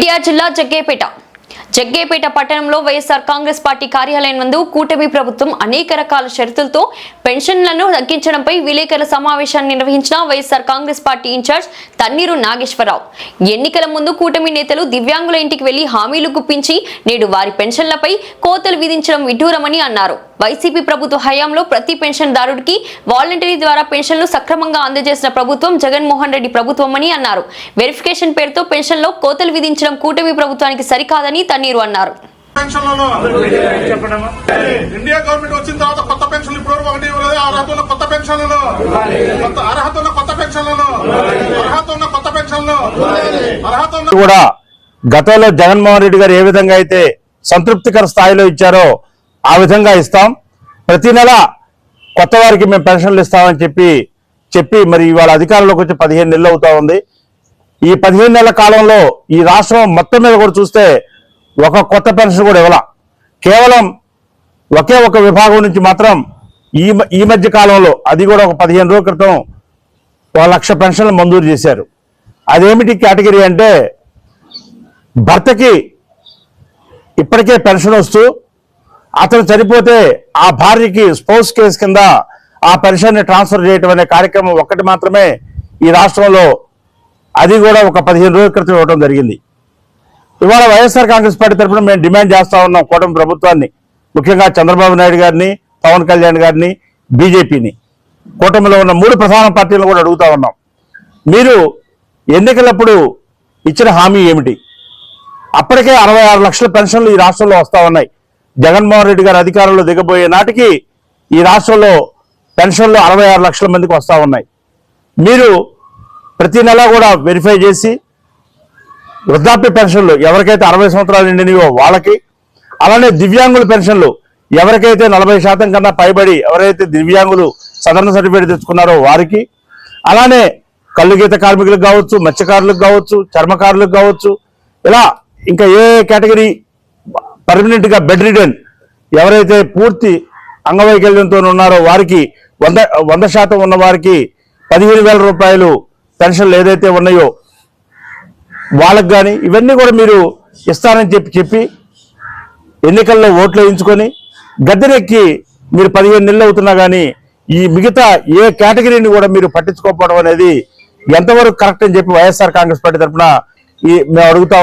ఎన్టీఆర్ జిల్లా జగ్గేపేట. జగ్గేపేట పట్టణంలో వైఎస్ఆర్ కాంగ్రెస్ పార్టీ కార్యాలయం నందు కూటమి ప్రభుత్వం అనేక రకాల షరతులతో పెన్షన్లను తగ్గించడంపై విలేకరుల సమావేశాన్ని నిర్వహించిన YSR Congress party incharge Tanneeru Nageswara Rao. ఎన్నికల ముందు కూటమి నేతలు దివ్యాంగుల ఇంటికి వెళ్ళి హామీలు గుప్పించి నేడు వారి పెన్షన్లపై కోతలు విధించడం విడ్డూరమని అన్నారు. వైసీపీ ప్రభుత్వ హయాంలో ప్రతి పెన్షన్దారుడికి వాలంటరీ ద్వారా పెన్షన్లు సక్రమంగా అందజేసిన ప్రభుత్వం జగన్మోహన్ రెడ్డి ప్రభుత్వం అని అన్నారు. వెరిఫికేషన్ పేరుతో పెన్షన్లో కోతలు విధించడం కూటమి ప్రభుత్వానికి సరికాదని తన్నీరు అన్నారు. ఇండియా గవర్నమెంట్ వచ్చిన తర్వాత కొత్త పెన్షన్లు ఇప్పుడు ఒకటి ఇవ్వలేదు. అర్హత ఉన్న కొత్త పెన్షన్లలో కొత్త అర్హత ఉన్న కొత్త పెన్షన్లలో అర్హత ఉన్న కొత్త పెన్షన్లు అర్హత ఉన్న కూడా గతంలో జగన్మోహన్ రెడ్డి గారు ఏ విధంగా అయితే సంతృప్తికర స్థాయిలో ఇచ్చారో ఆ విధంగా ఇస్తాం. ప్రతి నెల కొత్త వారికి మేము పెన్షన్లు ఇస్తామని చెప్పి చెప్పి మరి ఇవాళ అధికారంలోకి వచ్చి పదిహేను నెలలు అవుతా ఉంది. ఈ పదిహేను నెలల కాలంలో ఈ రాష్ట్రం మొత్తం మీద కూడా చూస్తే ఒక కొత్త పెన్షన్ కూడా ఇవ్వాల. కేవలం ఒకే ఒక విభాగం నుంచి మాత్రం ఈ మ- ఈ మధ్య కాలంలో అది కూడా ఒక పదిహేను రోజుల క్రితం ఒక లక్ష పెన్షన్లు మంజూరు చేశారు. అదేమిటి కేటగిరీ అంటే భర్తకి ఇప్పటికే పెన్షన్ వస్తూ అతను చనిపోతే ఆ భార్యకి స్పోర్ట్స్ కేసు కింద ఆ పెన్షన్ని ట్రాన్స్ఫర్ చేయటం అనే కార్యక్రమం ఒక్కటి మాత్రమే ఈ రాష్ట్రంలో అది కూడా ఒక పదిహేను రోజుల క్రితం ఇవ్వడం జరిగింది. ఇవాళ వైఎస్ఆర్ కాంగ్రెస్ పార్టీ తరఫున మేము డిమాండ్ చేస్తా ఉన్నాం కూటమి ప్రభుత్వాన్ని ముఖ్యంగా చంద్రబాబు నాయుడు గారిని పవన్ కళ్యాణ్ గారిని బీజేపీని. కూటమిలో ఉన్న మూడు ప్రధాన పార్టీలను కూడా అడుగుతా ఉన్నాం. మీరు ఎన్నికలప్పుడు ఇచ్చిన హామీ ఏమిటి? అప్పటికే అరవై ఆరు లక్షల పెన్షన్లు ఈ రాష్ట్రంలో వస్తా ఉన్నాయి. జగన్మోహన్ రెడ్డి గారు అధికారంలో దిగబోయే నాటికి ఈ రాష్ట్రంలో పెన్షన్లు అరవై ఆరు లక్షల మందికి వస్తూ ఉన్నాయి. మీరు ప్రతి నెల కూడా వెరిఫై చేసి వృద్ధాప్య పెన్షన్లు ఎవరికైతే అరవై సంవత్సరాలు నిండినవో వాళ్ళకి అలానే దివ్యాంగుల పెన్షన్లు ఎవరికైతే నలభై శాతం కన్నా పైబడి ఎవరైతే దివ్యాంగులు సదరణ సర్టిఫికేట్ తెచ్చుకున్నారో వారికి అలానే కళ్ళు గీత కార్మికులకు కావచ్చు మత్స్యకారులకు కావచ్చు చర్మకారులకు కావచ్చు ఇలా ఇంకా ఏ కేటగిరీ పర్మనెంట్గా బెడ్ రిటర్న్ ఎవరైతే పూర్తి అంగవైకల్యంతో ఉన్నారో వారికి వంద వంద శాతం ఉన్న వారికి పదిహేను వేల రూపాయలు పెన్షన్లు ఏదైతే ఉన్నాయో వాళ్ళకు కానీ ఇవన్నీ కూడా మీరు ఇస్తారని చెప్పి చెప్పి ఎన్నికల్లో ఓట్లు వేయించుకొని గద్దెనెక్కి మీరు పదిహేను నెలలు అవుతున్నా కానీ ఈ మిగతా ఏ కేటగిరీని కూడా మీరు పట్టించుకోకపోవడం అనేది ఎంతవరకు కరెక్ట్ అని చెప్పి వైఎస్ఆర్ కాంగ్రెస్ పార్టీ తరఫున ఈ మేము అడుగుతా